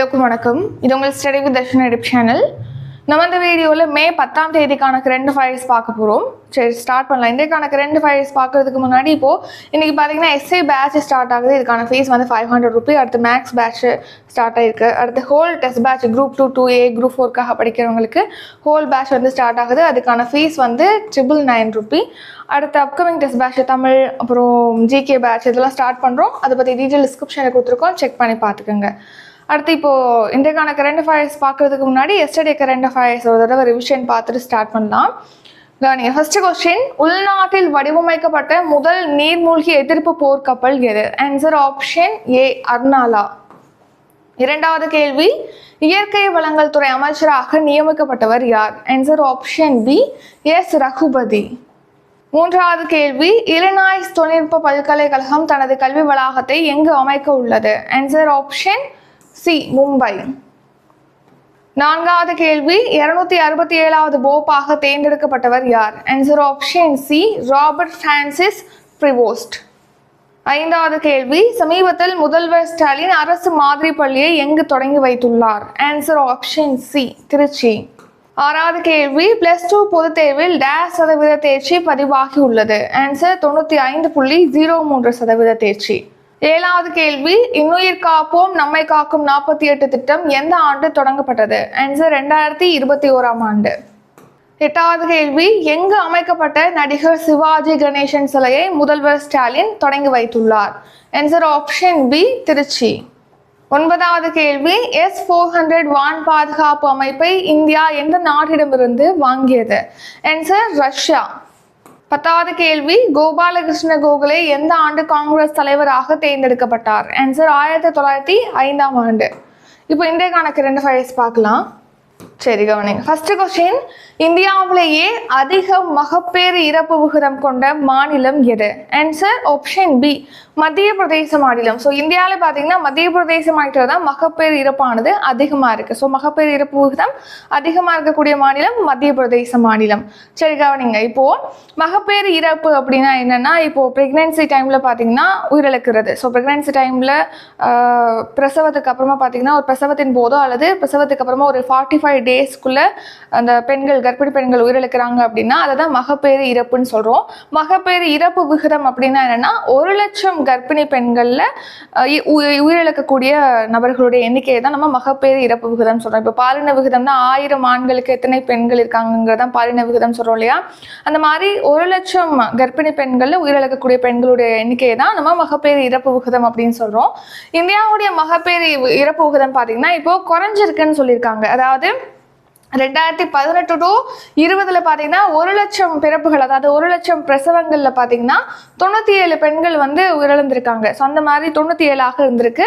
எல்லோருக்கும் வணக்கம். இது உங்கள் ஸ்டடி வித் தர்ஷன் எடிப் சேனல். நம்ம இந்த வீடியோவில் மே பத்தாம் தேதிக்கான ரெண்டு ஃபைல்ஸ் பார்க்க போகிறோம் சரி ஸ்டார்ட் பண்ணலாம். இன்றைக்கான ரெண்டு ஃபைல்ஸ் பார்க்கறதுக்கு முன்னாடி இப்போது இன்றைக்கி பார்த்தீங்கன்னா எஸ்ஏ பேட்ச் ஸ்டார்ட் ஆகுது. இதுக்கான ஃபீஸ் வந்து ஃபைவ் ஹண்ட்ரட் ருபி அடுத்து மேக்ஸ் பேட்ச் ஸ்டார்ட் ஆயிருக்கு. அடுத்து whole test batch group two two A group ஃபோர்க்காக படிக்கிறவங்களுக்கு ஹோல் பேட்ச் வந்து ஸ்டார்ட் ஆகுது. அதுக்கான ஃபீஸ் வந்து ட்ரிபிள் நைன் ருபி அடுத்து அப்கமிங் டெஸ்ட் பேட்ச் தமிழ் அப்புறம் ஜிகே பேட்ச் இதெல்லாம் ஸ்டார்ட் பண்ணுறோம் அதை பற்றி டீட்டெயில் டிஸ்கிரிப்ஷனில் கொடுத்துருக்கோம். செக் பண்ணி பார்த்துக்கோங்க. அடுத்து இப்போது இன்றைக்கான கரண்ட் அஃபேர்ஸ் பார்க்குறதுக்கு முன்னாடி எஸ்டர்டே கரண்ட் அஃபேர்ஸ் ஒரு தடவை ரிவிஷன் பார்த்துட்டு ஸ்டார்ட் பண்ணலாம். கவனிங்க ஃபர்ஸ்ட் கொஸ்டின் உள்நாட்டில் வடிவமைக்கப்பட்ட முதல் நீர்மூழ்கி எதிர்ப்பு போர்க்கப்பல் எது? ஆன்சர் ஆப்ஷன் ஏ அர்னாலா இரண்டாவது கேள்வி இயற்கை வளங்கள் துறை அமைச்சராக நியமிக்கப்பட்டவர் யார்? Answer option B S Raghupathy. மூன்றாவது கேள்வி இலினாய்ஸ் தொழில்நுட்ப பல்கலைக்கழகம் தனது கல்வி வளாகத்தை எங்கு அமைக்க உள்ளது? Answer option C Mumbai. நான்காவது கேள்வி இருநூத்தி அறுபத்தி ஏழாவது போப்பாக தேர்ந்தெடுக்கப்பட்டவர் யார்? Answer option C Robert Francis Prevost ஐந்தாவது கேள்வி சமீபத்தில் முதல்வர் ஸ்டாலின் அரசு மாதிரி பள்ளியை எங்கு தொடங்கி வைத்துள்ளார்? Answer option C Trichy. ஆறாவது கேள்வி பிளஸ் டூ பொதுத் தேர்வில் டேஷ் சதவீத தேர்ச்சி பதிவாகி உள்ளது. ஆன்சர் தொண்ணூற்றி ஐந்து புள்ளி ஜீரோ மூன்று சதவீத தேர்ச்சி. ஏழாவது கேள்வி இன்னுயிர் காப்போம் நம்மை காக்கும் நாற்பத்தி எட்டு திட்டம் எந்த ஆண்டு தொடங்கப்பட்டது? ஆன்சர் ரெண்டாயிரத்தி இருபத்தி ஓராம் ஆண்டு. எட்டாவது கேள்வி எங்கு அமைக்கப்பட்ட நடிகர் சிவாஜி கணேசன் சிலையை முதல்வர் ஸ்டாலின் தொடங்கி வைத்துள்ளார்? Answer option B Trichy. ஒன்பதாவது கேள்வி எஸ் ஃபோர் ஹண்ட்ரட் வான் பாதுகாப்பு அமைப்பை இந்தியா எந்த நாட்டிடமிருந்து வாங்கியது? Answer Russia. பத்தாவது கேள்வி கோபாலகிருஷ்ண கோகலே எந்த ஆண்டு காங்கிரஸ் தலைவராக தேர்ந்தெடுக்கப்பட்டார்? ஆன்சர் ஆயிரத்தி தொள்ளாயிரத்தி ஐந்தாம் ஆண்டு. இப்போ இன்றைக்கான ரெண்டு ஃபைல்ஸ் பார்க்கலாம். சரி கவனிங்க. ஃபர்ஸ்ட் கொஸ்டின் இந்தியாவிலேயே அதிக மகப்பேறு இறப்பு விகிதம் கொண்ட மாநிலம் எது? ஆன்சர் ஆப்ஷன் பி மத்திய பிரதேச மாநிலம். ஸோ இந்தியாவில் பார்த்தீங்கன்னா மத்திய பிரதேச மாநிலத்தில் தான் மகப்பேறு இறப்பானது அதிகமாக இருக்குது ஸோ மகப்பேறு இறப்பு விகிதம் அதிகமாக இருக்கக்கூடிய மாநிலம் மத்திய பிரதேச மாநிலம். சரி கவனிங்க. இப்போது மகப்பேறு இறப்பு அப்படின்னா என்னென்னா இப்போது ப்ரெக்னென்சி டைமில் பார்த்தீங்கன்னா உயிரிழக்கிறது. ஸோ ப்ரெக்னென்சி டைமில் பிரசவத்துக்கு அப்புறமா பார்த்தீங்கன்னா ஒரு பிரசவத்தின் போதோ அல்லது பிரசவத்துக்கு அப்புறமா ஒரு ஃபார்ட்டி ஃபைவ் டேஸ்க்குள்ளே அந்த பெண்கள் கர்ப்பிணி பெண்கள் உயிரிழக்கிறாங்க அப்படின்னா அதை தான் மகப்பேறு இறப்புன்னு சொல்கிறோம் மகப்பேறு இறப்பு விகிதம் அப்படின்னா என்னென்னா ஒரு லட்சம் கர்ப்பிணி பெண்களில் உயிரிழக்கக்கூடிய நபர்களுடைய எண்ணிக்கையை தான் நம்ம மகப்பேறு இறப்பு விகிதம் சொல்கிறோம் இப்போ பாலின விகிதம்னா ஆயிரம் ஆண்களுக்கு எத்தனை பெண்கள் இருக்காங்கிறதான் பாலின விகிதம் சொல்கிறோம் இல்லையா? அந்த மாதிரி ஒரு லட்சம் கர்ப்பிணி பெண்களில் உயிரிழக்கக்கூடிய பெண்களுடைய எண்ணிக்கையை தான் நம்ம மகப்பேறு இறப்பு விகிதம் அப்படின்னு சொல்கிறோம் இந்தியாவுடைய மகப்பேறு இறப்பு விகிதம் பார்த்தீங்கன்னா இப்போ குறைஞ்சிருக்குன்னு சொல்லியிருக்காங்க. அதாவது ரெண்டாயிரத்தி பதினெட்டு டு இருபதுல பார்த்தீங்கன்னா ஒரு லட்சம் பிறப்புகள் அதாவது ஒரு லட்சம் பிரசவங்களில் பார்த்தீங்கன்னா தொண்ணூற்றி ஏழு பெண்கள் வந்து உயிரிழந்திருக்காங்க. ஸோ அந்த மாதிரி தொண்ணூற்றி ஏழாக இருந்திருக்கு.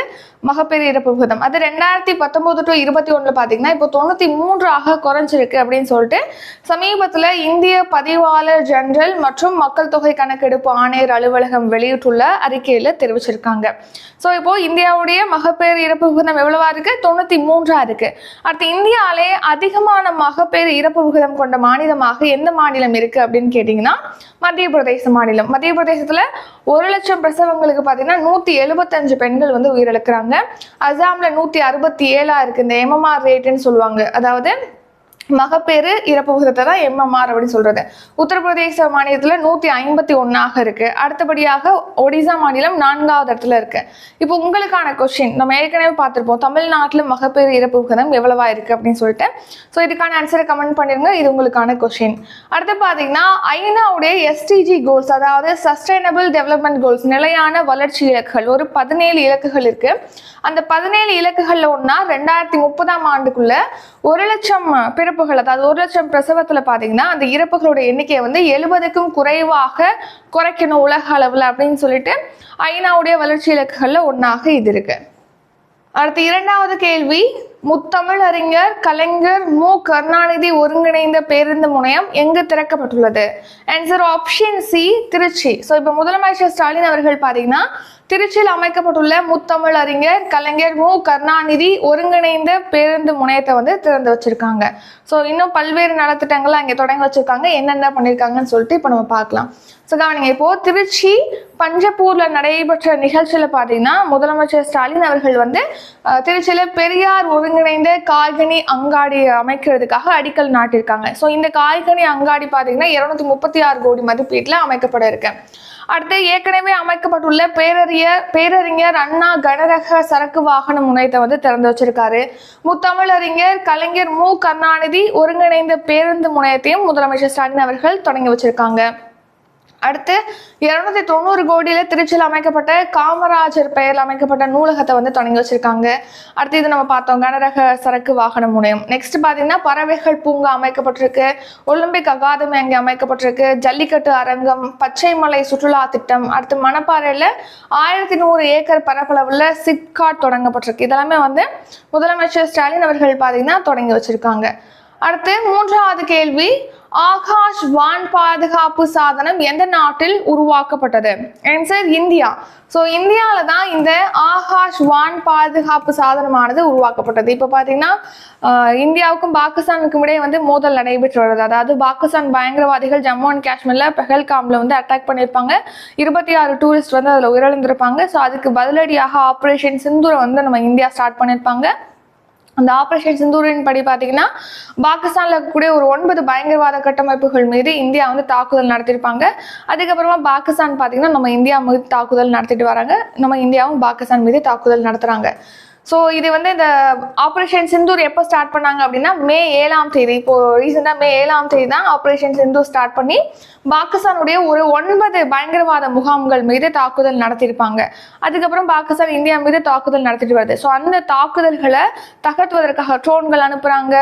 மகப்பேறு இறப்பு விகிதம். அது ரெண்டாயிரத்தி பத்தொம்போது டு இருபத்தி ஒன்றில் பார்த்தீங்கன்னா இப்போ தொண்ணூற்றி மூன்றாக குறைஞ்சிருக்கு அப்படின்னு சொல்லிட்டு சமீபத்தில் இந்திய பதிவாளர் ஜெனரல் மற்றும் மக்கள் தொகை கணக்கெடுப்பு ஆணையர் அலுவலகம் வெளியிட்டுள்ள அறிக்கையில் தெரிவிச்சிருக்காங்க. ஸோ இப்போ இந்தியாவுடைய மகப்பேறு இறப்பு விகிதம் எவ்வளவா இருக்குது தொண்ணூற்றி மூன்றாக இருக்குது அடுத்து இந்தியாவிலே அதிகமான மகப்பேறு இறப்பு விகிதம் கொண்ட மாநிலமாக எந்த மாநிலம் இருக்குது அப்படின்னு கேட்டிங்கன்னா மத்திய பிரதேச மாநிலம். மத்திய பிரதேசத்தில் ஒரு லட்சம் பிரசவங்களுக்கு பார்த்தீங்கன்னா நூற்றி எழுபத்தஞ்சு பெண்கள் வந்து உயிரிழக்கிறாங்க. அசாமில் நூற்றி அறுபத்தி ஏழா இருக்குது இந்த எம்எம்ஆர் ரேட்டுன்னு சொல்லுவாங்க. அதாவது மகப்பேறு இறப்பு விகிதத்தை தான் எம்எம்ஆர் அப்படின்னு சொல்றது. உத்தரப்பிரதேச மாநிலத்தில் நூற்றி ஐம்பத்தி ஒன்னாக இருக்கு. அடுத்தபடியாக ஒடிசா மாநிலம் நான்காவது இடத்துல இருக்கு. இப்போ உங்களுக்கான கொஸ்டின் நம்ம ஏற்கனவே பார்த்துருப்போம். தமிழ்நாட்டில் மகப்பேறு இறப்பு விகிதம் எவ்வளவா இருக்கு அப்படின்னு சொல்லிட்டு. ஸோ இதுக்கான ஆன்சரை கமெண்ட் பண்ணிருங்க. இது உங்களுக்கான கொஸ்டின் அடுத்து பார்த்தீங்கன்னா ஐநாவுடைய எஸ்டிஜி கோல்ஸ் அதாவது சஸ்டைனபிள் டெவலப்மெண்ட் கோல்ஸ் நிலையான வளர்ச்சி இலக்குகள். ஒரு பதினேழு இலக்குகள் இருக்கு. அந்த பதினேழு இலக்குகள்ல ஒன்றா ரெண்டாயிரத்தி முப்பதாம் ஆண்டுக்குள்ள ஒரு லட்சம் பிற இறப்புகள் அதாவது ஒரு லட்சம் பிரசவத்தில் பார்த்தீங்கன்னா அந்த இறப்புகளோட எண்ணிக்கையை வந்து எழுபதுக்கும் குறைவாக குறைக்கணும் உலக அளவில் அப்படின்னு சொல்லிட்டு ஐநாவுடைய வளர்ச்சி இலக்குகளில் ஒன்றாக இது இருக்கு. அடுத்து இரண்டாவது கேள்வி முத்தமிழறிஞர் கலைஞர் மு. கருணாநிதி ஒருங்கிணைந்த பேருந்து முனையம் எங்கு திறக்கப்பட்டுள்ளது? Answer option C Trichy. So இப்போ முதலமைச்சர் ஸ்டாலின் அவர்கள் பார்த்தீங்கன்னா திருச்சியில் அமைக்கப்பட்டுள்ள முத்தமிழ் அறிஞர் கலைஞர் மு. கருணாநிதி ஒருங்கிணைந்த பேருந்து முனையத்தை வந்து திறந்து வச்சிருக்காங்க. ஸோ இன்னும் பல்வேறு நலத்திட்டங்களை அங்கே தொடங்கி வச்சிருக்காங்க. என்னென்ன பண்ணியிருக்காங்கன்னு சொல்லிட்டு இப்போ நம்ம பார்க்கலாம். ஸோ கவனிங்க இப்போ திருச்சி பஞ்சப்பூர்ல நடைபெற்ற நிகழ்ச்சியில் பார்த்தீங்கன்னா முதலமைச்சர் ஸ்டாலின் அவர்கள் வந்து திருச்சியில் பெரியார் பெரியார் ஒருங்கிணைந்த காய்கனி அங்காடி அமைக்கிறதுக்காக அடிக்கல் நாட்டிருக்காங்க ஸோ இந்த காய்கனி அங்காடி பார்த்தீங்கன்னா இருநூத்தி முப்பத்தி ஆறு கோடி மதிப்பீட்டில் அமைக்கப்பட இருக்கு. அடுத்து ஏற்கனவே அமைக்கப்பட்டுள்ள பேரறியர் பேரறிஞர் அண்ணா கனரக சரக்கு வாகன முனையத்தை வந்து திறந்து வச்சிருக்காரு. முத்தமிழறிஞர் கலைஞர் மு. கருணாநிதி ஒருங்கிணைந்த பேருந்து முனையத்தையும் முதலமைச்சர் ஸ்டாலின் அவர்கள் தொடங்கி வச்சிருக்காங்க. அடுத்து இருநூத்தி தொண்ணூறு கோடியில திருச்சியில் அமைக்கப்பட்ட காமராஜர் பெயரில் அமைக்கப்பட்ட நூலகத்தை வந்து தொடங்கி வச்சிருக்காங்க. அடுத்து இது நம்ம பார்த்தோம். கனரக சரக்கு வாகன முனையம். நெக்ஸ்ட் பார்த்தீங்கன்னா பறவைகள் பூங்கா அமைக்கப்பட்டிருக்கு. ஒலிம்பிக் அகாதமி அங்கே அமைக்கப்பட்டிருக்கு. ஜல்லிக்கட்டு அரங்கம் பச்சைமலை சுற்றுலா திட்டம் அடுத்து மணப்பாறையில் ஆயிரத்தி நூறு ஏக்கர் பரப்பளவுல சிப்காட் தொடங்கப்பட்டிருக்கு. இதெல்லாமே வந்து முதலமைச்சர் ஸ்டாலின் அவர்கள் பார்த்தீங்கன்னா தொடங்கி வச்சிருக்காங்க. அடுத்து மூன்றாவது கேள்வி ஆகாஷ் வான் பாதுகாப்பு சாதனம் எந்த நாட்டில் உருவாக்கப்பட்டது? Answer India. ஸோ இந்தியாவில் தான் இந்த ஆகாஷ் வான் பாதுகாப்பு சாதனமானது உருவாக்கப்பட்டது. இப்போ பார்த்தீங்கன்னா இந்தியாவுக்கும் பாகிஸ்தானுக்கும் இடையே வந்து மோதல் நடைபெற்று வருது. அதாவது பாகிஸ்தான் பயங்கரவாதிகள் ஜம்மு அண்ட் காஷ்மீரில் பெஹல்காம்ல வந்து அட்டாக் பண்ணியிருப்பாங்க. இருபத்தி ஆறு டூரிஸ்ட் வந்து அதில் உயிரிழந்திருப்பாங்க. ஸோ அதுக்கு பதிலடியாக ஆப்ரேஷன் சிந்தூரை வந்து நம்ம இந்தியா ஸ்டார்ட் பண்ணியிருப்பாங்க. அந்த ஆபரேஷன் சிந்தூரின் படி பார்த்தீங்கன்னா பாகிஸ்தான்ல இருக்கக்கூடிய ஒரு ஒன்பது பயங்கரவாத கட்டமைப்புகள் மீது இந்தியா வந்து தாக்குதல் நடத்தியிருப்பாங்க. அதுக்கப்புறமா பாகிஸ்தான் பார்த்தீங்கன்னா நம்ம இந்தியா மீது தாக்குதல் நடத்திட்டு வராங்க. நம்ம இந்தியாவும் பாகிஸ்தான் மீது தாக்குதல் நடத்துறாங்க. ஸோ இது வந்து இந்த ஆப்ரேஷன் சிந்தூர் எப்போ ஸ்டார்ட் பண்ணாங்க அப்படின்னா மே ஏழாம் தேதி. இப்போ ரீசெண்டாக மே ஏழாம் தேதி தான் ஆப்ரேஷன் சிந்தூர் ஸ்டார்ட் பண்ணி பாகிஸ்தானுடைய ஒரு ஒன்பது பயங்கரவாத முகாம்கள் மீது தாக்குதல் நடத்தியிருப்பாங்க. அதுக்கப்புறம் பாகிஸ்தான் இந்தியா மீது தாக்குதல் நடத்திட்டு வருது. ஸோ அந்த தாக்குதல்களை தகர்த்துவதற்காக ட்ரோன்கள் அனுப்புகிறாங்க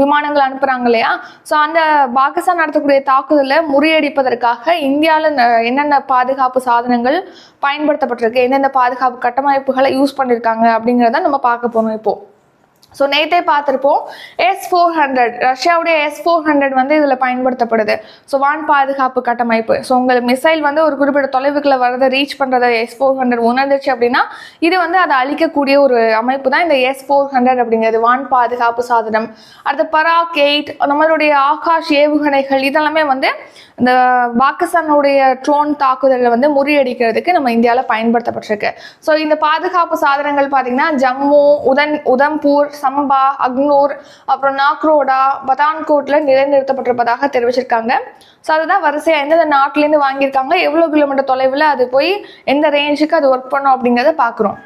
விமானங்கள் அனுப்புறாங்க இல்லையா? ஸோ அந்த பாகிஸ்தான் நடத்தக்கூடிய தாக்குதலை முறியடிப்பதற்காக இந்தியாவில் என்னென்ன பாதுகாப்பு சாதனங்கள் பயன்படுத்தப்பட்டிருக்கு? எந்தெந்த பாதுகாப்பு கட்டமைப்புகளை யூஸ் பண்ணியிருக்காங்க அப்படிங்கிறத நம்ம பார்க்க போகிறோம் இப்போ. ஸோ நேற்றே பார்த்துருப்போம். எஸ் ஃபோர் ஹண்ட்ரட் ரஷ்யாவுடைய எஸ் ஃபோர் ஹண்ட்ரட் வந்து இதில் பயன்படுத்தப்படுது. ஸோ வான் பாதுகாப்பு கட்டமைப்பு. ஸோ உங்களுக்கு மிசைல் வந்து ஒரு குறிப்பிட்ட தொலைவுக்குள்ள வரதை ரீச் பண்ணுறத எஸ் ஃபோர் ஹண்ட்ரட் உணர்ந்துச்சு அப்படின்னா இது வந்து அதை அழிக்கக்கூடிய ஒரு அமைப்பு தான் இந்த எஸ் ஃபோர் ஹண்ட்ரட் அப்படிங்கிறது. வான் பாதுகாப்பு சாதனம். அடுத்து பராக் எயிட் நம்மளுடைய ஆகாஷ் ஏவுகணைகள் இதெல்லாமே வந்து இந்த பாகிஸ்தானுடைய ட்ரோன் தாக்குதலில் வந்து முறியடிக்கிறதுக்கு நம்ம இந்தியாவில் பயன்படுத்தப்பட்டிருக்கு. ஸோ இந்த பாதுகாப்பு சாதனங்கள் பார்த்தீங்கன்னா ஜம்மு உதன் உதம்பூர் சம்பா அக்னூர் அப்புறம் நாக்ரோடா பதான்கோட்ல நிலைநிறுத்தப்பட்டிருப்பதாக தெரிவிச்சிருக்காங்க. ஸோ அதுதான் வரிசையாக எந்தெந்த நாட்டிலேருந்து வாங்கியிருக்காங்க எவ்வளோ கிலோமீட்டர் தொலைவில் அது போய் எந்த ரேஞ்சுக்கு அது ஒர்க் பண்ணும் அப்படிங்கிறத பார்க்குறோம்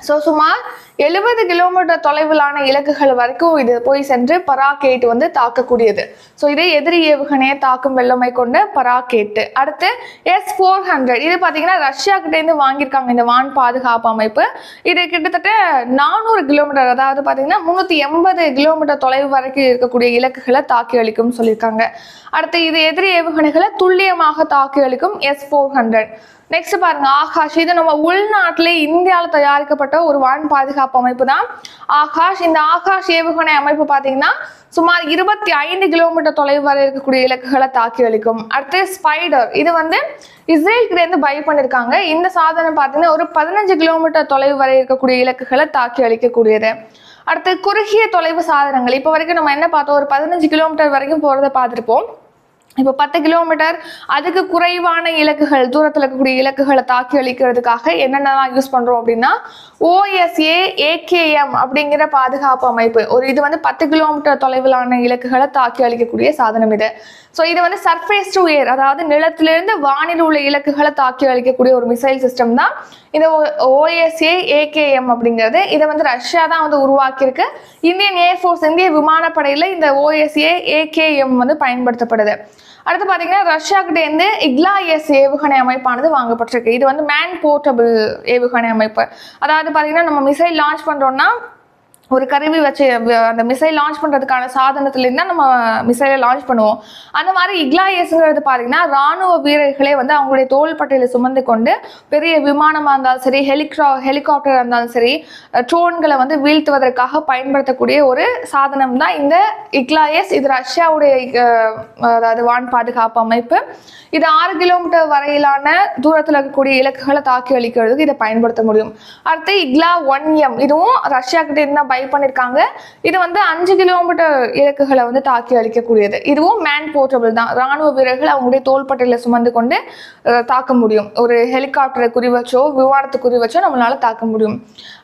ஸோ சுமார் எழுபது கிலோமீட்டர் தொலைவிலான இலக்குகள் வரைக்கும் இது போய் சென்று பராக்கேட் வந்து தாக்கக்கூடியது. ஸோ இதே எதிரி ஏவுகணையை தாக்கும் வெள்ளமை கொண்ட பராக்கேட்டு. அடுத்து எஸ் ஃபோர் ஹண்ட்ரட் இது பார்த்தீங்கன்னா ரஷ்யா கிட்டேருந்து வாங்கியிருக்காங்க இந்த வான் பாதுகாப்பு அமைப்பு. இது கிட்டத்தட்ட நானூறு கிலோமீட்டர் அதாவது பார்த்தீங்கன்னா முந்நூற்றி எண்பது கிலோமீட்டர் தொலைவு வரைக்கும் இருக்கக்கூடிய இலக்குகளை தாக்கி அளிக்கும்னு சொல்லியிருக்காங்க. அடுத்து இது எதிரி ஏவுகணைகளை துல்லியமாக தாக்கி அளிக்கும் எஸ் ஃபோர் ஹண்ட்ரட் நெக்ஸ்ட் பாருங்க ஆகாஷ். இது நம்ம உள்நாட்டிலே இந்தியாவில் தயாரிக்கப்பட்ட ஒரு வான் பாதுகாப்பு அமைப்பு தான் ஆகாஷ் இந்த ஆகாஷ் ஏவுகணை அமைப்பு பார்த்தீங்கன்னா சுமார் இருபத்தி ஐந்து கிலோமீட்டர் தொலைவு வரை இருக்கக்கூடிய இலக்குகளை தாக்கி அளிக்கும். அடுத்து ஸ்பைடர் இது வந்து இஸ்ரேல்கிட்டேருந்து பை பண்ணியிருக்காங்க இந்த சாதனம் பார்த்தீங்கன்னா ஒரு பதினஞ்சு கிலோமீட்டர் தொலைவு வரை இருக்கக்கூடிய இலக்குகளை தாக்கி அளிக்கக்கூடியது. அடுத்து குறுகிய தொலைவு சாதனங்கள். இப்போ வரைக்கும் நம்ம என்ன பார்த்தோம்? ஒரு பதினஞ்சு கிலோமீட்டர் வரைக்கும் போகிறத பார்த்துருப்போம். இப்போ பத்து கிலோமீட்டர் அதுக்கு குறைவான இலக்குகள் தூரத்தில் இருக்கக்கூடிய இலக்குகளை தாக்கி அளிக்கிறதுக்காக என்னென்னலாம் யூஸ் பண்ணுறோம் அப்படின்னா ஓஎஸ்ஏ ஏகேஎம் அப்படிங்கிற பாதுகாப்பு அமைப்பு. ஒரு இது வந்து பத்து கிலோமீட்டர் தொலைவிலான இலக்குகளை தாக்கி அளிக்கக்கூடிய சாதனம் இது. ஸோ இது வந்து சர்ஃபேஸ் டு ஏர் அதாவது நிலத்திலிருந்து வானில் உள்ள இலக்குகளை தாக்கி அளிக்கக்கூடிய ஒரு மிசைல் சிஸ்டம் தான் இந்த ஓஎஸ்ஏ ஏகேஎம் அப்படிங்கிறது இதை வந்து ரஷ்யா தான் வந்து உருவாக்கியிருக்கு. இந்தியன் ஏர்ஃபோர்ஸ் இந்திய விமானப்படையில் இந்த ஓஎஸ்ஏ ஏகேஎம் வந்து பயன்படுத்தப்படுது. அடுத்து பார்த்தீங்கன்னா ரஷ்யா இக்லா எஸ் ஏவுகணை அமைப்பானது வாங்கப்பட்டிருக்கு. இது வந்து மேன் போர்ட்டபிள் ஏவுகணை அமைப்பு. அதாவது பார்த்தீங்கன்னா நம்ம மிசைல் லான்ச் பண்ணுறோம்னா ஒரு கருவி வச்சு அந்த மிசைல் லான்ச் பண்ணுறதுக்கான சாதனத்துலேருந்து தான் நம்ம மிசைலை லான்ச் பண்ணுவோம். அந்த மாதிரி இக்லாயஸ்ங்கிறது பார்த்தீங்கன்னா ராணுவ வீரர்களே வந்து அவங்களுடைய தோள்பட்டையில் சுமந்து கொண்டு பெரிய விமானமாக இருந்தாலும் சரி ஹெலிக்ரா ஹெலிகாப்டராக இருந்தாலும் சரி ட்ரோன்களை வந்து வீழ்த்துவதற்காக பயன்படுத்தக்கூடிய ஒரு சாதனம் தான் இந்த இக்லாயஸ். இது ரஷ்யாவுடைய அதாவது வான் பாதுகாப்பு அமைப்பு. இது ஆறு கிலோமீட்டர் வரையிலான தூரத்தில் இருக்கக்கூடிய இலக்குகளை தாக்கி அளிக்கிறதுக்கு இதை பயன்படுத்த முடியும். அடுத்து இக்லா ஒன் எம். இதுவும் ரஷ்யா கிட்ட இருந்தால் பை பண்ணியிருக்காங்க இது வந்து அஞ்சு கிலோமீட்டர் இலக்குகளை வந்து தாக்கி அளிக்கக்கூடியது இதுவும் மேன் போர்ட்டபிள் தான். ராணுவ வீரர்கள் அவங்களுடைய தோள்பட்டையில் சுமந்து கொண்டு தாக்க முடியும். ஒரு ஹெலிகாப்டரை குறி வச்சோ விமானத்தை குறி வச்சோ நம்மளால தாக்க முடியும்.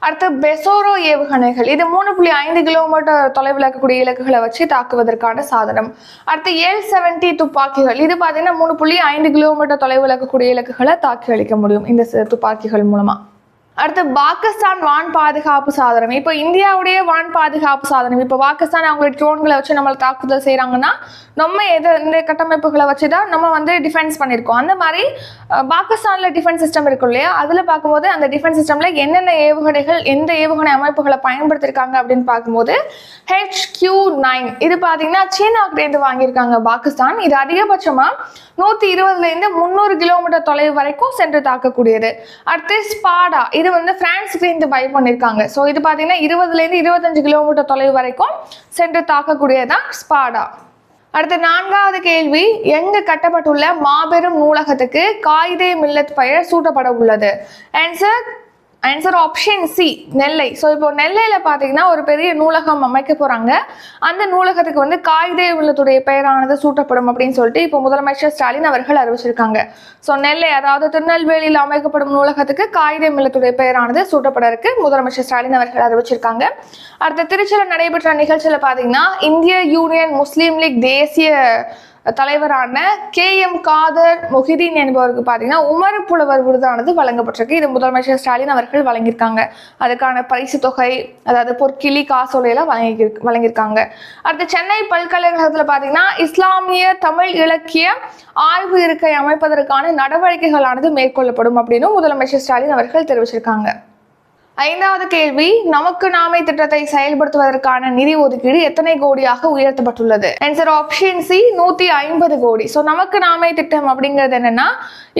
அடுத்து பெசோரோ ஏவுகணைகள். இது மூணு புள்ளி ஐந்து கிலோமீட்டர் தொலைவில் இருக்கக்கூடிய இலக்குகளை வச்சு தாக்குவதற்கான சாதனம். அடுத்து ஏல் செவன்டி துப்பாக்கிகள். இது பார்த்தீங்கன்னா மூணு புள்ளி ஐந்து கிலோமீட்டர் தொலைவில் இருக்கக்கூடிய இலக்குகளை தாக்கி அளிக்க முடியும். இந்த துப்பாக்கிகள் மூலமாக அடுத்து பாகிஸ்தான் வான் பாதுகாப்பு சாதனம். இப்போ இந்தியாவுடைய வான் பாதுகாப்பு சாதனம். இப்போ பாகிஸ்தான் அவங்களுடைய ட்ரோன்களை வச்சு நம்மளை தாக்குதல் செய்கிறாங்கன்னா நம்ம எது இந்த கட்டமைப்புகளை வச்சு தான் நம்ம வந்து டிஃபென்ஸ் பண்ணியிருக்கோம். அந்த மாதிரி பாகிஸ்தானில் டிஃபென்ஸ் சிஸ்டம் இருக்கும் இல்லையா? அதில் பார்க்கும்போது அந்த டிஃபென்ஸ் சிஸ்டமில் என்னென்ன ஏவுகணைகள் எந்த ஏவுகணை அமைப்புகளை பயன்படுத்தியிருக்காங்க அப்படின்னு பார்க்கும்போது ஹெச் கியூ நைன் இது பார்த்தீங்கன்னா சீனாக்கிட்டேருந்து வாங்கியிருக்காங்க பாகிஸ்தான். இது அதிகபட்சமாக நூற்றி இருபதுலேருந்து முந்நூறு கிலோமீட்டர் தொலைவு வரைக்கும் சென்று தாக்கக்கூடியது. அடுத்து ஸ்பாடா. இது வந்து பிரான்ஸ்லேருந்து பை பண்ணியிருக்காங்க ஸோ இது பார்த்தீங்கன்னா இருபதுலேருந்து இருபத்தஞ்சு கிலோமீட்டர் தொலைவு வரைக்கும் சென்று தாக்கக்கூடியதான் ஸ்பாடா அடுத்த நான்காவது கேள்வி எங்கு கட்டப்பட்டுள்ள மாபெரும் நூலகத்துக்கு காயிதே மில்லத் பெயர் சூட்டப்பட உள்ளது? Answer answer option C Nellai. So இப்போ நெல்லையில் பார்த்தீங்கன்னா ஒரு பெரிய நூலகம் அமைக்க போகிறாங்க அந்த நூலகத்துக்கு வந்து காகிதே உள்ளத்துடைய பெயரானது சூட்டப்படும் அப்படின்னு சொல்லிட்டு இப்போ முதலமைச்சர் ஸ்டாலின் அவர்கள் அறிவிச்சிருக்காங்க. ஸோ நெல்லை அதாவது திருநெல்வேலியில் அமைக்கப்படும் நூலகத்துக்கு காயிதே மில்லத்துடைய பெயரானது சூட்டப்பட இருக்கு. முதலமைச்சர் ஸ்டாலின் அவர்கள் அறிவிச்சிருக்காங்க. அடுத்த திருச்சியில் நடைபெற்ற நிகழ்ச்சியில் பார்த்தீங்கன்னா இந்திய யூனியன் முஸ்லீம் லீக் தேசிய தலைவரான கே எம் காதர் மொஹிதீன் என்பவருக்கு பார்த்தீங்கன்னா உமர் புலவர் விருதானது வழங்கப்பட்டிருக்கு. இது முதலமைச்சர் ஸ்டாலின் அவர்கள் வழங்கியிருக்காங்க. அதுக்கான பரிசு தொகை அதாவது பொற்கிளி காசோலையெல்லாம் வழங்கி வழங்கியிருக்காங்க. அடுத்து சென்னை பல்கலைக்கழகத்தில் பார்த்தீங்கன்னா இஸ்லாமிய தமிழ் இலக்கிய ஆய்வு இருக்கை அமைப்பதற்கான நடவடிக்கைகளானது மேற்கொள்ளப்படும் அப்படின்னு முதலமைச்சர் ஸ்டாலின் அவர்கள் தெரிவிச்சிருக்காங்க. ஐந்தாவது கேள்வி நமக்கு நாமே திட்டத்தை செயல்படுத்துவதற்கான நிதி ஒதுக்கீடு எத்தனை கோடியாக உயர்த்தப்பட்டுள்ளது? ஆன்சர் ஆப்ஷன் சி நூத்தி ஐம்பது கோடி. ஸோ நமக்கு நாமே திட்டம் அப்படிங்கிறது என்னன்னா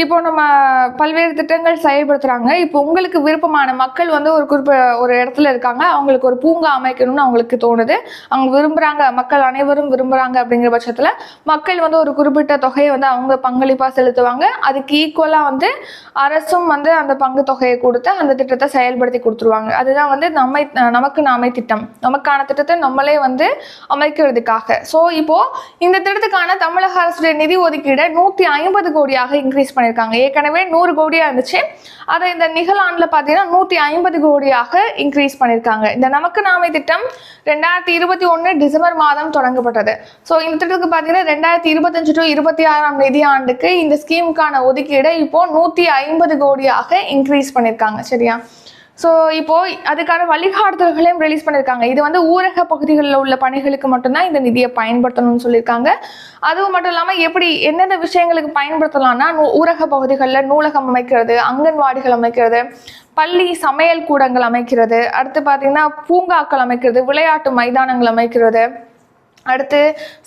இப்போ நம்ம பல்வேறு திட்டங்கள் செயல்படுத்துறாங்க. இப்போ உங்களுக்கு விருப்பமான மக்கள் வந்து ஒரு குறிப்பிட்ட ஒரு இடத்துல இருக்காங்க. அவங்களுக்கு ஒரு பூங்கா அமைக்கணும்னு அவங்களுக்கு தோணுது. அவங்க விரும்புறாங்க மக்கள் அனைவரும் விரும்புறாங்க அப்படிங்கிற பட்சத்தில் மக்கள் வந்து ஒரு குறிப்பிட்ட தொகையை வந்து அவங்க பங்களிப்பா செலுத்துவாங்க. அதுக்கு ஈக்குவலா வந்து அரசும் வந்து அந்த பங்கு தொகையை கொடுத்து அந்த திட்டத்தை செயல்படுத்தி கொடுத்துருவாங்க. அதுதான் வந்து நம்மை நமக்கு நாமே திட்டம். நமக்கான திட்டத்தை நம்மளே வந்து அமைக்கிறதுக்காக. ஸோ இப்போ இந்த திட்டத்துக்கான தமிழக அரசுடைய நிதி ஒதுக்கீடை நூற்றி ஐம்பது கோடியாக இன்க்ரீஸ் பண்ணியிருக்காங்க. ஏற்கனவே நூறு கோடியாக இருந்துச்சு. அதை இந்த நிகழாண்டில் பார்த்தீங்கன்னா நூற்றி ஐம்பது கோடியாக இன்க்ரீஸ் பண்ணியிருக்காங்க. இந்த நமக்கு நாமே திட்டம் ரெண்டாயிரத்தி இருபத்தி ஒன்று டிசம்பர் மாதம் தொடங்கப்பட்டது. ஸோ இந்த திட்டத்துக்கு பார்த்தீங்கன்னா ரெண்டாயிரத்தி இருபத்தஞ்சு டு இருபத்தி ஆறாம் நிதியாண்டுக்கு இந்த ஸ்கீமுக்கான ஒதுக்கீடை இப்போ நூற்றி ஐம்பது கோடியாக இன்க்ரீஸ் பண்ணியிருக்காங்க. சரியா? ஸோ இப்போது அதுக்கான வழிகாட்டுதல்களையும் ரிலீஸ் பண்ணியிருக்காங்க இது வந்து ஊரக பகுதிகளில் உள்ள பணிகளுக்கு மட்டும்தான் இந்த நிதியை பயன்படுத்தணும்னு சொல்லியிருக்காங்க. அதுவும் மட்டும் இல்லாமல் எப்படி எந்தெந்த விஷயங்களுக்கு பயன்படுத்தலாம்னா நூ- ஊரக பகுதிகளில் நூலகம் அமைக்கிறது அங்கன்வாடிகள் அமைக்கிறது பள்ளி சமையல் கூடங்கள் அமைக்கிறது அடுத்து பார்த்தீங்கன்னா பூங்காக்கள் அமைக்கிறது விளையாட்டு மைதானங்கள் அமைக்கிறது அடுத்து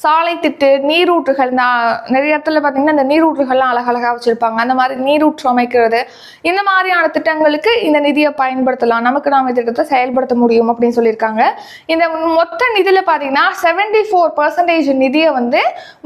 சாலை திட்டு நீரூற்றுகள் நான் நிறைய இடத்துல பார்த்தீங்கன்னா இந்த நீரூற்றுகள்லாம் அழகழகாக வச்சுருப்பாங்க. அந்த மாதிரி நீரூற்று அமைக்கிறது. இந்த மாதிரியான திட்டங்களுக்கு இந்த நிதியை பயன்படுத்தலாம். நமக்கு நாம் திட்டத்தை செயல்படுத்த முடியும் அப்படின்னு சொல்லியிருக்காங்க. இந்த மொத்த நிதியில் பார்த்தீங்கன்னா செவன்டி ஃபோர் பர்சன்டேஜ் நிதியை வந்து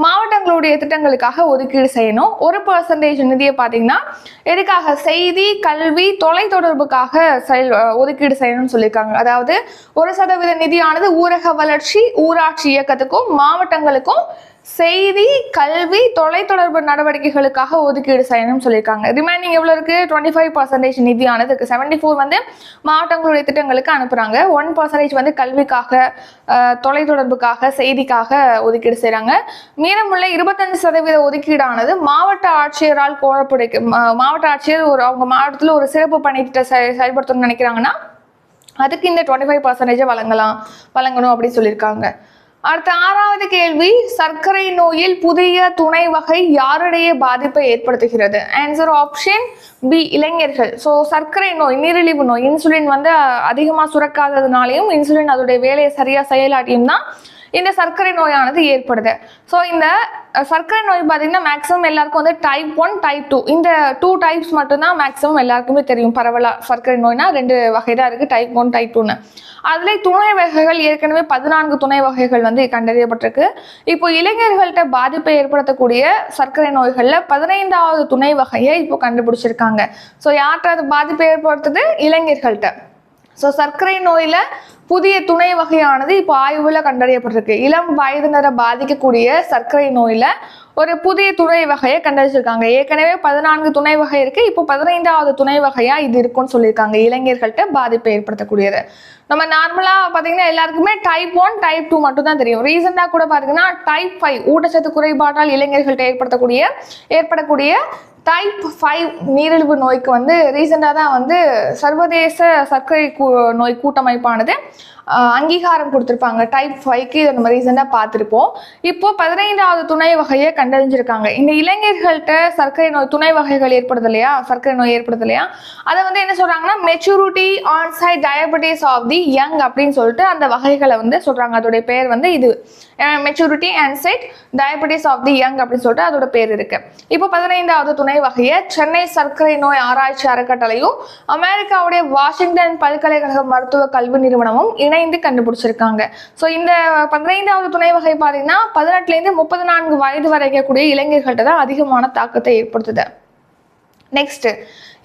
மாவட்டங்களுடைய திட்டங்களுக்காக ஒதுக்கீடு செய்யணும். ஒரு பர்சன்டேஜ் நிதியை பார்த்தீங்கன்னா எதுக்காக? செய்தி கல்வி தொலைத்தொடர்புக்காக செயல் ஒதுக்கீடு செய்யணும்னு சொல்லியிருக்காங்க. அதாவது ஒரு சதவீத நிதியானது ஊரக வளர்ச்சி ஊராட்சி இயக்கத்துக்கும் மாவட்டங்களுக்கும் செய்தி கல்வி தொலைத்தொடர்பு நடவடிக்கைகளுக்காக ஒதுக்கீடு செய்யணும்னு சொல்லியிருக்காங்க. ரிமைனிங் எவ்வளோ இருக்கு டுவெண்ட்டி ஃபைவ் பர்சன்டேஜ் நிதியானது இருக்கு. செவன்டி ஃபோர் வந்து மாவட்டங்களுடைய திட்டங்களுக்கு அனுப்புறாங்க. ஒன் பர்சன்டேஜ் வந்து கல்விக்காக தொலைத்தொடர்புக்காக செய்திக்காக ஒதுக்கீடு செய்கிறாங்க மீதமுள்ள இருபத்தஞ்சு சதவீத ஒதுக்கீடானது மாவட்ட ஆட்சியரால் கோரப்படைக்கு மா- மாவட்ட ஆட்சியர் ஒரு அவங்க மாவட்டத்தில் ஒரு சிறப்பு பணி திட்டம் செய- செயல்படுத்தணும்னு நினைக்கிறாங்கன்னா அதுக்கு இந்த டுவெண்ட்டி ஃபைவ் பர்சன்டேஜை வழங்கலாம் வழங்கணும் அப்படின்னு சொல்லியிருக்காங்க. அடுத்த ஆறாவது கேள்வி சர்க்கரை நோயில் புதிய துணை வகை யாருடைய பாதிப்பை ஏற்படுத்துகிறது? ஆன்சர் ஆப்ஷன் பி இளைஞர்கள். ஸோ சர்க்கரை நோய் நீரிழிவு நோய் இன்சுலின் வந்து அதிகமாக சுரக்காததுனாலையும் இன்சுலின் அதோடைய வேலையை சரியாக செயலாட்டியும் தான் இந்த சர்க்கரை நோயானது ஏற்படுது. ஸோ இந்த சர்க்கரை நோய் பார்த்தீங்கன்னா மேக்ஸிமம் எல்லாருக்கும் வந்து டைப் ஒன் டைப் டூ இந்த டூ டைப்ஸ் மட்டும்தான் மேக்ஸிமம் எல்லாருக்குமே தெரியும். பரவலாக சர்க்கரை நோய்னா ரெண்டு வகை தான் இருக்குது டைப் ஒன் டைப் டூன்னு அதில் துணை வகைகள் ஏற்கனவே பதினான்கு துணை வகைகள் வந்து கண்டறியப்பட்டிருக்கு. இப்போ இளைஞர்கள்ட்ட பாதிப்பை ஏற்படுத்தக்கூடிய சர்க்கரை நோய்களில் பதினைந்தாவது துணை வகையை இப்போ கண்டுபிடிச்சிருக்காங்க. ஸோ யார்கிட்ட அது பாதிப்பை ஏற்படுத்துது? இளைஞர்கள்ட்ட. ஸோ சர்க்கரை நோயில் புதிய துணை வகையானது இப்போ ஆய்வில் கண்டறியப்பட்டிருக்கு. இளம் வயதினரை பாதிக்கக்கூடிய சர்க்கரை நோயில் ஒரு புதிய துணை வகையை கண்டறிச்சிருக்காங்க. ஏற்கனவே பதினான்கு துணை வகை இருக்குது இப்போ பதினைந்தாவது துணை வகையாக இது இருக்கும்னு சொல்லியிருக்காங்க. இளைஞர்கள்ட்ட பாதிப்பை ஏற்படுத்தக்கூடியது. நம்ம நார்மலாக பார்த்தீங்கன்னா எல்லாருக்குமே டைப் ஒன் டைப் டூ மட்டும் தான் தெரியும் ரீசெண்டாக கூட பார்த்தீங்கன்னா டைப் ஃபைவ் ஊட்டச்சத்து குறைபாட்டால் இளைஞர்கள்ட்ட ஏற்படுத்தக்கூடிய ஏற்படக்கூடிய டைப் ஃபைவ் நீரிழிவு நோய்க்கு வந்து ரீசெண்டாக தான் வந்து சர்வதேச சர்க்கரை கூ- நோய் கூட்டமைப்பானது அங்கீகாரம் கொடுத்துருப்பாங்க. டைப் ஃபைவ்க்கு இதை நம்ம ரீசெண்டாக பார்த்துருப்போம். இப்போ பதினைந்தாவது துணை வகையை கண்டறிஞ்சிருக்காங்க. இந்த இளைஞர்கள்ட்ட சர்க்கரை நோய் துணை வகைகள் ஏற்படுது இல்லையா? சர்க்கரை நோய் ஏற்படுது இல்லையா? அதை வந்து என்ன சொல்றாங்கன்னா maturity onset diabetes of the young அப்படின்னு சொல்லிட்டு அந்த வகைகளை வந்து சொல்றாங்க. அதோடைய பேர் வந்து இது. Maturity onset diabetes of the young அப்படின்னு சொல்லிட்டு அதோட பேர் இருக்கு. இப்போ பதினைந்தாவது துணை வகையை சென்னை சர்க்கரை நோய் ஆராய்ச்சி அறக்கட்டளையும் அமெரிக்காவுடைய வாஷிங்டன் பல்கலைக்கழக மருத்துவ கல்வி நிறுவனமும் இணைந்து கண்டுபிடிச்சிருக்காங்க. ஸோ இந்த பதினைந்தாவது துணை வகை பார்த்தீங்கன்னா பதினெட்டுலேருந்து முப்பது நான்கு வயது வரைக்கக்கூடிய இளைஞர்கள்ட்ட தான் அதிகமான தாக்கத்தை ஏற்படுத்துது. நெக்ஸ்ட்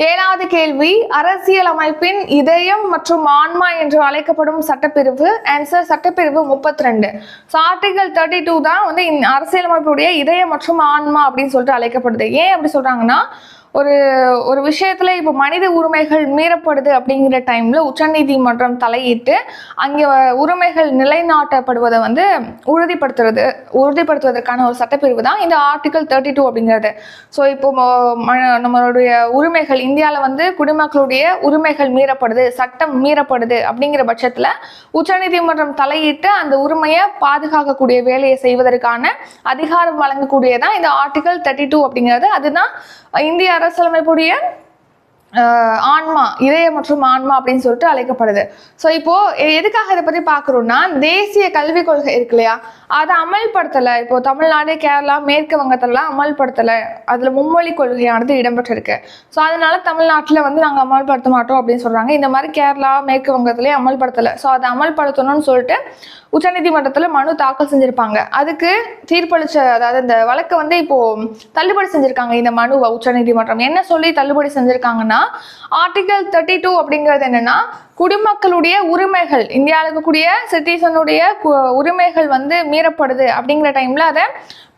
ஏழாவது கேள்வி அரசியல் அமைப்பின் இதயம் மற்றும் ஆன்மா என்று அழைக்கப்படும் சட்டப்பிரிவு ஆன்சர் சட்டப்பிரிவு முப்பத்தி ரெண்டு ஸோ ஆர்டிகல் தேர்ட்டி டூ தான் வந்து இந்த அரசியல் அமைப்புடைய இதயம் மற்றும் ஆன்மா அப்படின்னு சொல்லிட்டு அழைக்கப்படுது. ஏன் அப்படி சொல்றாங்கன்னா ஒரு ஒரு விஷயத்துல இப்போ மனித உரிமைகள் மீறப்படுது அப்படிங்கிற டைம்ல உச்சநீதிமன்றம் தலையிட்டு அங்கே உரிமைகள் நிலைநாட்டப்படுவதை வந்து உறுதிப்படுத்துறது உறுதிப்படுத்துவதற்கான ஒரு சட்டப்பிரிவு தான் இந்த ஆர்டிகல் தேர்ட்டி டூ அப்படிங்கிறது. ஸோ இப்போ ம- நம்மளுடைய உரிமைகள் இந்தியாவில் வந்து குடிமக்களுடைய உரிமைகள் மீறப்படுது சட்டம் மீறப்படுது அப்படிங்கிற பட்சத்தில் உச்சநீதிமன்றம் தலையிட்டு அந்த உரிமையை பாதுகாக்கக்கூடிய வேலையை செய்வதற்கான அதிகாரம் வழங்கக்கூடியதான் இந்த ஆர்டிகல் தேர்ட்டி டூ அப்படிங்கிறது. அதுதான் இந்திய அரசியலமைப்புடைய ஆன்மா இதய மற்றும் ஆன்மா அப்படின்னு சொல்லிட்டு அழைக்கப்படுது. ஸோ இப்போ எ- எதுக்காக இதை பத்தி பார்க்குறோம்னா தேசிய கல்விக் கொள்கை இருக்கு இல்லையா? அதை அமல்படுத்தலை. இப்போ தமிழ்நாடு கேரளா மேற்கு வங்கத்திலலாம் அமல்படுத்தலை. அதுல மும்மொழி கொள்கையானது இடம்பெற்றிருக்கு. ஸோ அதனால தமிழ்நாட்டில் வந்து நாங்கள் அமல்படுத்த மாட்டோம் அப்படின்னு சொல்றாங்க. இந்த மாதிரி கேரளா மேற்கு வங்கத்திலேயே அமல்படுத்தலை. ஸோ அதை அமல்படுத்தணும்னு சொல்லிட்டு உச்சநீதிமன்றத்தில் மனு தாக்கல் செஞ்சிருப்பாங்க. அதுக்கு தீர்ப்பளிச்ச அதாவது இந்த வழக்கை வந்து இப்போ தள்ளுபடி செஞ்சிருக்காங்க இந்த மனுவை உச்சநீதிமன்றம். என்ன சொல்லி தள்ளுபடி செஞ்சிருக்காங்கன்னா ஆர்டிகல் தேர்ட்டி டூ அப்படிங்கிறது என்னன்னா குடிமக்களுடைய உரிமைகள் இந்தியாவில் இருக்கக்கூடிய சிட்டிசனுடைய உரிமைகள் வந்து மீறப்படுது அப்படிங்கிற டைம்ல அதை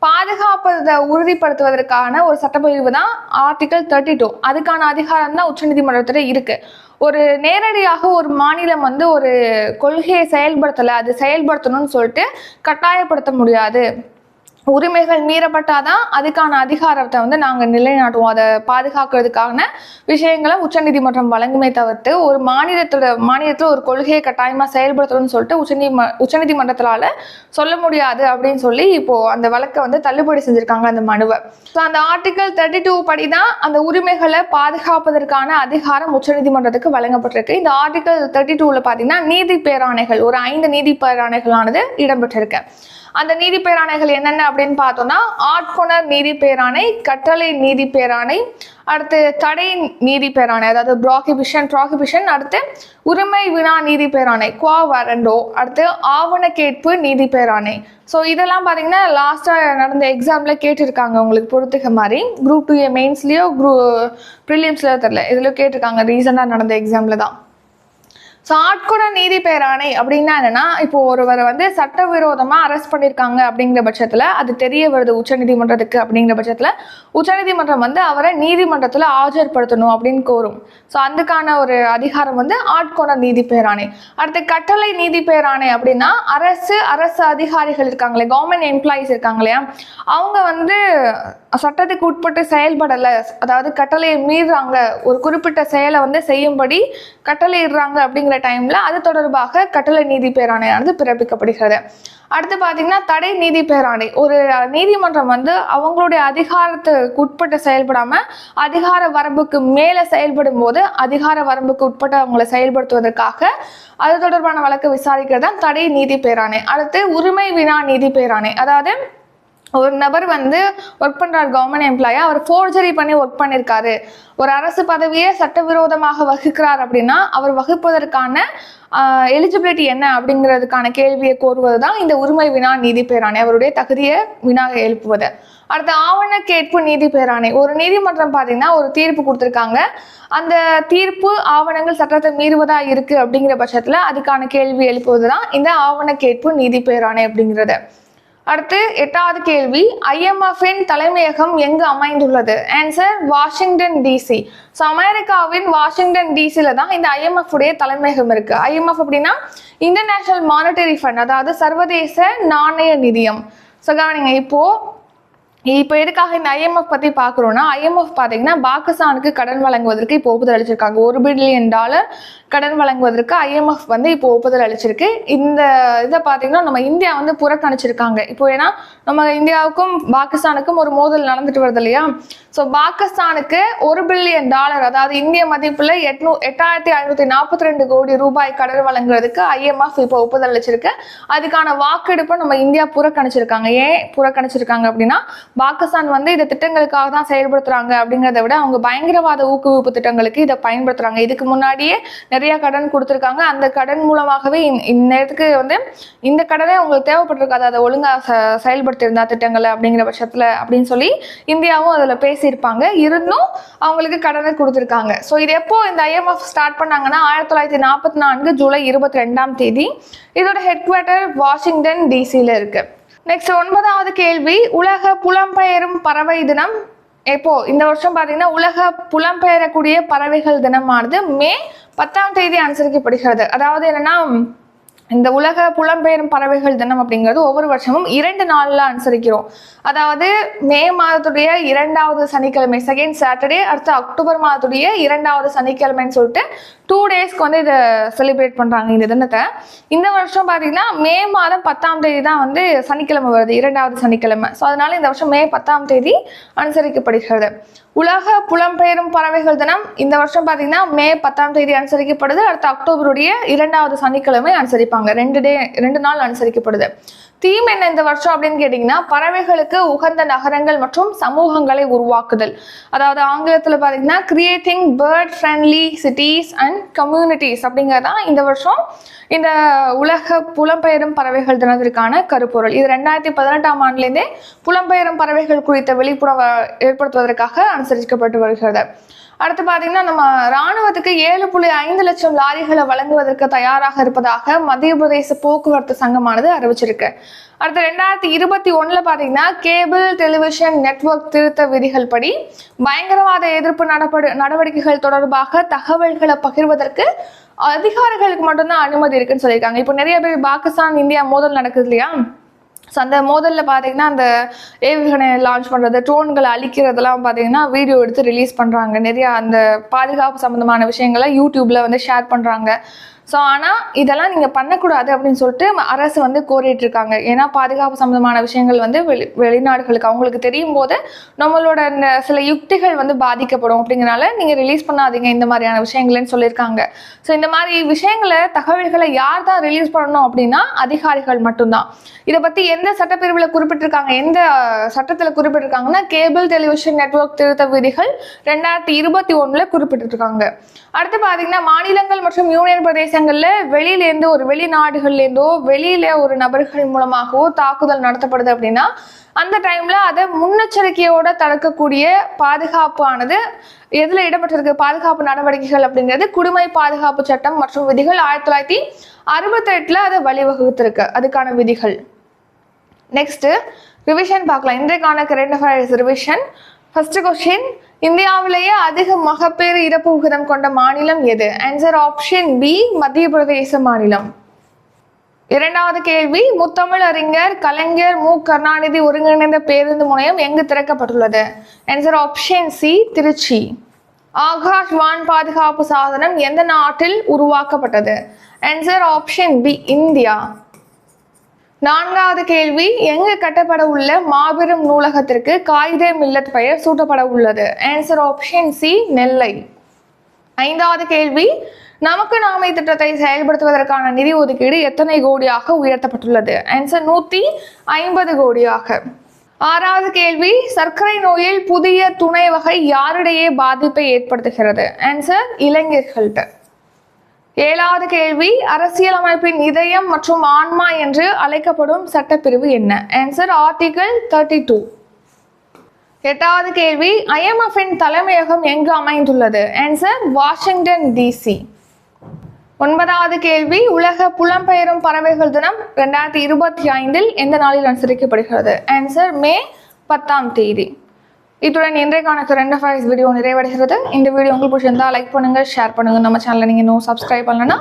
பாதுகாப்பதை உறுதிப்படுத்துவதற்கான ஒரு சட்டப்பிரிவு தான் ஆர்டிகல் தேர்ட்டி டூ அதுக்கான அதிகாரம் தான் உச்சநீதிமன்றத்தில் இருக்கு. ஒரு நேரடியாக ஒரு மாநிலம் வந்து ஒரு கொள்கையை செயல்படுத்தலை அது செயல்படுத்தணும்னு சொல்லிட்டு கட்டாயப்படுத்த முடியாது. உரிமைகள் மீறப்பட்டாதான் அதுக்கான அதிகாரத்தை வந்து நாங்கள் நிலைநாட்டுவோம். அதை பாதுகாக்கிறதுக்கான விஷயங்களை உச்சநீதிமன்றம் வழங்குமே தவிர்த்து ஒரு மாநிலத்தோட மாநிலத்தில் ஒரு கொள்கையை கட்டாயமாக செயல்படுத்தணும்னு சொல்லிட்டு உச்சநீதிம உச்சநீதிமன்றத்தால சொல்ல முடியாது அப்படின்னு சொல்லி இப்போ அந்த வழக்கை வந்து தள்ளுபடி செஞ்சிருக்காங்க அந்த மனுவை. ஸோ அந்த ஆர்டிகல் தேர்ட்டி டூ படி தான் அந்த உரிமைகளை பாதுகாப்பதற்கான அதிகாரம் உச்சநீதிமன்றத்துக்கு வழங்கப்பட்டிருக்கு. இந்த ஆர்டிகல் தேர்ட்டி டூவில் பார்த்தீங்கன்னா நீதி பேராணைகள் ஒரு ஐந்து நீதி பேராணைகளானது இடம்பெற்றிருக்கு. அந்த நீதி பேராணைகள் என்னென்ன அப்படின்னு பார்த்தோம்னா ஆட்கொணர் நீதி பேராணை கட்டளை நீதி பேராணை அடுத்து தடை நீதி பேராணை அதாவது ப்ராகிபிஷன் ப்ராகிபிஷன் அடுத்து உரிமை வினா நீதி பேராணை குவா வரண்டோ அடுத்து ஆவண கேட்பு நீதி பேராணை. ஸோ இதெல்லாம் பார்த்தீங்கன்னா லாஸ்ட்டாக நடந்த எக்ஸாமில் கேட்டிருக்காங்க உங்களுக்கு பொறுத்துக்க மாதிரி. குரூப் டூ ஏ மெயின்ஸ்லேயோ குரூ ப்ரிலியம்ஸ்லையோ தெரில இதில் கேட்டிருக்காங்க ரீசெண்டாக நடந்த எக்ஸாமில் தான். ஸோ ஆட்கொட நீதி பேராணை அப்படின்னா என்னன்னா இப்போ ஒருவரை வந்து சட்டவிரோதமா அரெஸ்ட் பண்ணியிருக்காங்க அப்படிங்கிற பட்சத்துல அது தெரிய வருது உச்சநீதிமன்றத்துக்கு அப்படிங்கிற பட்சத்துல உச்சநீதிமன்றம் வந்து அவரை நீதிமன்றத்துல ஆஜர்படுத்தணும் அப்படின்னு கோரும். ஸோ அதுக்கான ஒரு அதிகாரம் வந்து ஆட்கொணர் நீதி பேராணை. அடுத்து கட்டளை நீதி பேராணை அப்படின்னா அரசு அரசு அதிகாரிகள் இருக்காங்களே கவர்மெண்ட் எம்ப்ளாயிஸ் இருக்காங்க இல்லையா அவங்க வந்து சட்டத்துக்கு உட்பட்டு செயல்படலை அதாவது கட்டளையை மீறுறாங்க ஒரு குறிப்பிட்ட செயலை வந்து செய்யும்படி கட்டளையிடுறாங்க அப்படிங்கிற அப்படிங்கிற அது தொடர்பாக கட்டளை நீதி பேராணையானது பிறப்பிக்கப்படுகிறது. அடுத்து பார்த்தீங்கன்னா தடை நீதி பேராணை. ஒரு நீதிமன்றம் வந்து அவங்களுடைய அதிகாரத்துக்கு உட்பட்டு செயல்படாமல் அதிகார வரம்புக்கு மேலே செயல்படும் போது அதிகார வரம்புக்கு உட்பட்டு அவங்களை செயல்படுத்துவதற்காக அது தொடர்பான வழக்கு விசாரிக்கிறது? தான் தடை நீதி பேராணை. அடுத்து உரிமை வினா நீதி பேராணை. அதாவது ஒரு நபர் வந்து ஒர்க் பண்றாரு கவர்மெண்ட் எம்ப்ளாயா அவர் ஃபோர்ஜரி பண்ணி ஒர்க் பண்ணியிருக்காரு ஒரு அரசு பதவியை சட்டவிரோதமாக வகுக்கிறார் அப்படின்னா அவர் வகுப்பதற்கான எலிஜிபிலிட்டி என்ன அப்படிங்கிறதுக்கான கேள்வியை கோருவது தான் இந்த உரிமை வினா நீதி பேராணை அவருடைய தகுதியை வினா எழுப்புவது. அடுத்து ஆவண கேட்பு நீதி பேராணை. ஒரு நீதிமன்றம் பார்த்தீங்கன்னா ஒரு தீர்ப்பு கொடுத்துருக்காங்க. அந்த தீர்ப்பு ஆவணங்கள் சட்டத்தை மீறுவதா இருக்கு அப்படிங்கிற பட்சத்தில் அதுக்கான கேள்வி எழுப்புவது தான் இந்த ஆவண கேட்பு நீதி பேராணை அப்படிங்கிறது. அடுத்து எட்டாவது கேள்வி ஐஎம்எஃப்பின் தலைமையகம் எங்கு அமைந்துள்ளது? ஆன்சர் வாஷிங்டன் டிசி ஸோ அமெரிக்காவின் வாஷிங்டன் டிசியில தான் இந்த ஐஎம்எஃப் உடைய தலைமையகம் இருக்கு. ஐஎம்எஃப் அப்படின்னா இன்டர்நேஷனல் மானிட்டரி ஃபண்ட் அதாவது சர்வதேச நாணய நிதியம். ஸோ கவனிங்க இப்போ இப்போ எதுக்காக இந்த ஐஎம்எஃப் பற்றி பார்க்குறோன்னா ஐஎம்எஃப் பார்த்தீங்கன்னா பாகிஸ்தானுக்கு கடன் வழங்குவதற்கு இப்போ ஒப்புதல் அளிச்சிருக்காங்க. ஒரு பில்லியன் டாலர் கடன் வழங்குவதற்கு ஐஎம்எஃப் வந்து இப்போ ஒப்புதல் அளிச்சிருக்கு. இந்த இதை பார்த்தீங்கன்னா நம்ம இந்தியா வந்து புறக்கணிச்சிருக்காங்க. இப்போ ஏன்னா நம்ம இந்தியாவுக்கும் பாகிஸ்தானுக்கும் ஒரு மோதல் நடந்துட்டு வருது இல்லையா? ஸோ பாகிஸ்தானுக்கு ஒரு பில்லியன் டாலர் அதாவது இந்திய மதிப்பில் எட்நூ எட்டாயிரத்தி ஐநூற்றி நாற்பத்தி ரெண்டு கோடி ரூபாய் கடன் வழங்குறதுக்கு ஐஎம்எஃப் இப்போ ஒப்புதல் அளிச்சிருக்கு. அதுக்கான வாக்கெடுப்பை நம்ம இந்தியா புறக்கணிச்சிருக்காங்க. ஏன் புறக்கணிச்சிருக்காங்க அப்படின்னா பாகிஸ்தான் வந்து இந்த திட்டங்களுக்காக தான் செயல்படுத்துறாங்க அப்படிங்கிறத விட அவங்க பயங்கரவாத ஊக்குவிப்பு திட்டங்களுக்கு இதை பயன்படுத்துறாங்க. இதுக்கு முன்னாடியே நிறைய கடன் கொடுத்துருக்காங்க. அந்த கடன் மூலமாகவே இந்நேரத்துக்கு வந்து இந்த கடனே உங்களுக்கு தேவைப்பட்டிருக்காது. அதை ஒழுங்காக செயல்படுத்தியிருந்தா திட்டங்களை அப்படிங்கிற பட்சத்தில் அப்படின்னு சொல்லி இந்தியாவும் அதில் பேசியிருப்பாங்க. இருந்தும் அவங்களுக்கு கடனை கொடுத்துருக்காங்க. ஸோ இது எப்போ இந்த ஐஎம்எஃப் ஸ்டார்ட் பண்ணாங்கன்னா ஆயிரத்தி தொள்ளாயிரத்தி நாற்பத்தி நான்கு ஜூலை இருபத்தி ரெண்டாம் தேதி. இதோட ஹெட் குவார்ட்டர் வாஷிங்டன் டிசியில் இருக்குது நெக்ஸ்ட் ஒன்பதாவது கேள்வி. உலக புலம்பெயரும் பறவை தினம். எப்போ இந்த வருஷம் பார்த்தீங்கன்னா உலக புலம்பெயரக்கூடிய பறவைகள் தினமானது மே பத்தாம் தேதி அனுசரிக்கப்படுகிறது. அதாவது என்னன்னா இந்த உலக புலம்பெயரும் பறவைகள் தினம் அப்படிங்கிறது ஒவ்வொரு வருஷமும் இரண்டு நாளில் அனுசரிக்கிறோம். அதாவது மே மாதத்துடைய இரண்டாவது சனிக்கிழமை செகண்ட் சாட்டர்டே அடுத்து அக்டோபர் மாதத்துடைய இரண்டாவது சனிக்கிழமைன்னு சொல்லிட்டு டூ டேஸ்க்கு வந்து இதை செலிப்ரேட் பண்ணுறாங்க இந்த தினத்தை. இந்த வருஷம் பார்த்தீங்கன்னா மே மாதம் பத்தாம் தேதி தான் வந்து சனிக்கிழமை வருது இரண்டாவது சனிக்கிழமை. ஸோ அதனால இந்த வருஷம் மே பத்தாம் தேதி அனுசரிக்கப்படுகிறது. உலக புலம்பெயரும் பறவைகள் தினம். இந்த வருஷம் பார்த்தீங்கன்னா மே பத்தாம் தேதி அனுசரிக்கப்படுது. அடுத்த அக்டோபருடைய இரண்டாவது சனிக்கிழமை அனுசரிப்பாங்க. ரெண்டு டே ரெண்டு நாள் அனுசரிக்கப்படுது. தீம் என்ன இந்த வருஷம் அப்படின்னு கேட்டிங்கன்னா பறவைகளுக்கு உகந்த நகரங்கள் மற்றும் சமூகங்களை உருவாக்குதல். அதாவது ஆங்கிலத்தில் பார்த்தீங்கன்னா creating bird friendly cities and communities அப்படிங்கிறது தான் இந்த வருஷம் இந்த உலக புலம்பெயரும் பறவைகள் தினத்திற்கான கருப்பொருள். இது ரெண்டாயிரத்தி பதினெட்டாம் ஆண்டுலேருந்தே புலம்பெயரும் பறவைகள் குறித்த விழிப்புணர்வை ஏற்படுத்துவதற்காக அனுசரிக்கப்பட்டு வருகிறது. அடுத்து பார்த்தீங்கன்னா நம்ம ராணுவத்துக்கு ஏழு புள்ளி ஐந்து லட்சம் லாரிகளை வழங்குவதற்கு தயாராக இருப்பதாக மத்திய பிரதேச போக்குவரத்து சங்கமானது அறிவிச்சிருக்கு. அடுத்து ரெண்டாயிரத்தி இருபத்தி ஒண்ணுல பார்த்தீங்கன்னா கேபிள் டெலிவிஷன் நெட்வொர்க் திருத்த விதிகள் படி பயங்கரவாத எதிர்ப்பு நடப்படு நடவடிக்கைகள் தொடர்பாக தகவல்களை பகிர்வதற்கு அதிகாரிகளுக்கு மட்டும்தான் அனுமதி இருக்குன்னு சொல்லியிருக்காங்க. இப்போ நிறைய பேர் பாகிஸ்தான் இந்தியா மோதல் நடக்குது இல்லையா? ஸோ அந்த மோதலில் பார்த்தீங்கன்னா அந்த ஏவுகணை லான்ச் பண்ணுறது ட்ரோன்களை அழிக்கிறதெல்லாம் பார்த்தீங்கன்னா வீடியோ எடுத்து ரிலீஸ் பண்ணுறாங்க நிறையா அந்த பாதுகாப்பு சம்மந்தமான விஷயங்களை யூடியூப்பில் வந்து ஷேர் பண்ணுறாங்க ஸோ ஆனால் இதெல்லாம் நீங்கள் பண்ணக்கூடாது அப்படின்னு சொல்லிட்டு அரசு வந்து கோரிட்டு இருக்காங்க ஏன்னா பாதுகாப்பு சம்மந்தமான விஷயங்கள் வந்து வெளி வெளிநாடுகளுக்கு அவங்களுக்கு தெரியும் போது நம்மளோட இந்த சில யுக்திகள் வந்து பாதிக்கப்படும். அப்படிங்கிறனால நீங்கள் ரிலீஸ் பண்ணாதீங்க இந்த மாதிரியான விஷயங்கள்னு சொல்லியிருக்காங்க. ஸோ இந்த மாதிரி விஷயங்களை தகவல்களை யார் தான் ரிலீஸ் பண்ணணும் அப்படின்னா அதிகாரிகள் மட்டும்தான். இதை பற்றி எந்த சட்டப்பிரிவில் குறிப்பிட்டிருக்காங்க எந்த சட்டத்தில் குறிப்பிட்டிருக்காங்கன்னா கேபிள் டெலிவிஷன் நெட்வொர்க் திருத்த விதிகள் ரெண்டாயிரத்தி இருபத்தி ஒன்றில் குறிப்பிட்டிருக்காங்க. அடுத்து பார்த்தீங்கன்னா மாநிலங்கள் மற்றும் யூனியன் பிரதேசங்களில் வெளியிலேருந்து ஒரு வெளிநாடுகள்லேருந்தோ வெளியில் ஒரு நபர்கள் மூலமாகவோ தாக்குதல் நடத்தப்படுது அப்படின்னா அந்த டைமில் அதை முன்னெச்சரிக்கையோடு தடுக்கக்கூடிய பாதுகாப்பானது எதில் இடம்பெற்றிருக்கு? பாதுகாப்பு நடவடிக்கைகள் அப்படிங்கிறது குடிமை பாதுகாப்பு சட்டம் மற்றும் விதிகள் ஆயிரத்தி தொள்ளாயிரத்தி அறுபத்தெட்டில் அதை வழிவகுத்திருக்கு. அதுக்கான விதிகள். நெக்ஸ்ட்டு ரிவிஷன் பார்க்கலாம். இன்றைக்கான current affairs revision first question இந்தியாவிலேயே அதிக மகப்பேறு இறப்பு விகிதம் கொண்ட மாநிலம் எது? ஆன்சர் ஆப்ஷன் பி மத்திய பிரதேச மாநிலம். இரண்டாவது கேள்வி முத்தமிழ் அறிஞர் கலைஞர் மு. கருணாநிதி ஒருங்கிணைந்த பேருந்து முனையம் எங்கு திறக்கப்பட்டுள்ளது? Answer option C Trichy. Akash வான் பாதுகாப்பு சாதனம் எந்த நாட்டில் உருவாக்கப்பட்டது? Answer option B India. நான்காவது கேள்வி எங்கு கட்டப்பட உள்ள மாபெரும் நூலகத்திற்கு காகித மில்லத் பெயர் சூட்டப்பட உள்ளது? Answer option C Nellai. ஐந்தாவது கேள்வி நமக்கு நாமை திட்டத்தை செயல்படுத்துவதற்கான நிதி ஒதுக்கீடு எத்தனை கோடியாக உயர்த்தப்பட்டுள்ளது? ஆன்சர் நூத்தி ஐம்பது கோடியாக. ஆறாவது கேள்வி சர்க்கரை நோயில் புதிய துணை வகை யாரிடையே பாதிப்பை ஏற்படுத்துகிறது? ஆன்சர் இளைஞர்கள்ட்ட. ஏழாவது கேள்வி அரசியலமைப்பின் இதயம் மற்றும் ஆன்மா என்று அழைக்கப்படும் சட்டப்பிரிவு என்ன? ஆன்சர் ஆர்டிகல் தேர்ட்டி டூ எட்டாவது கேள்வி ஐஎம்எஃப்பின் தலைமையகம் எங்கு அமைந்துள்ளது? ஆன்சர் வாஷிங்டன் டிசி ஒன்பதாவது கேள்வி உலக புலம்பெயரும் பறவைகள் தினம் ரெண்டாயிரத்தி இருபத்தி ஐந்தில் எந்த நாளில் அனுசரிக்கப்படுகிறது? ஆன்சர் மே பத்தாம் தேதி. இத்துடன் இன்றைக்கான கரண்ட் அஃபேர்ஸ் வீடியோ நிறைவடைகிறது. இந்த வீடியோ உங்களுக்கு பிடிச்சிருந்தா லைக் பண்ணுங்க ஷேர் பண்ணுங்க. நம்ம சேனலை நீங்கள் இன்னும் சப்ஸ்கிரைப் பண்ணலன்னா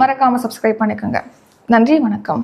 மறக்காம சப்ஸ்கிரைப் பண்ணிக்கோங்க. நன்றி வணக்கம்.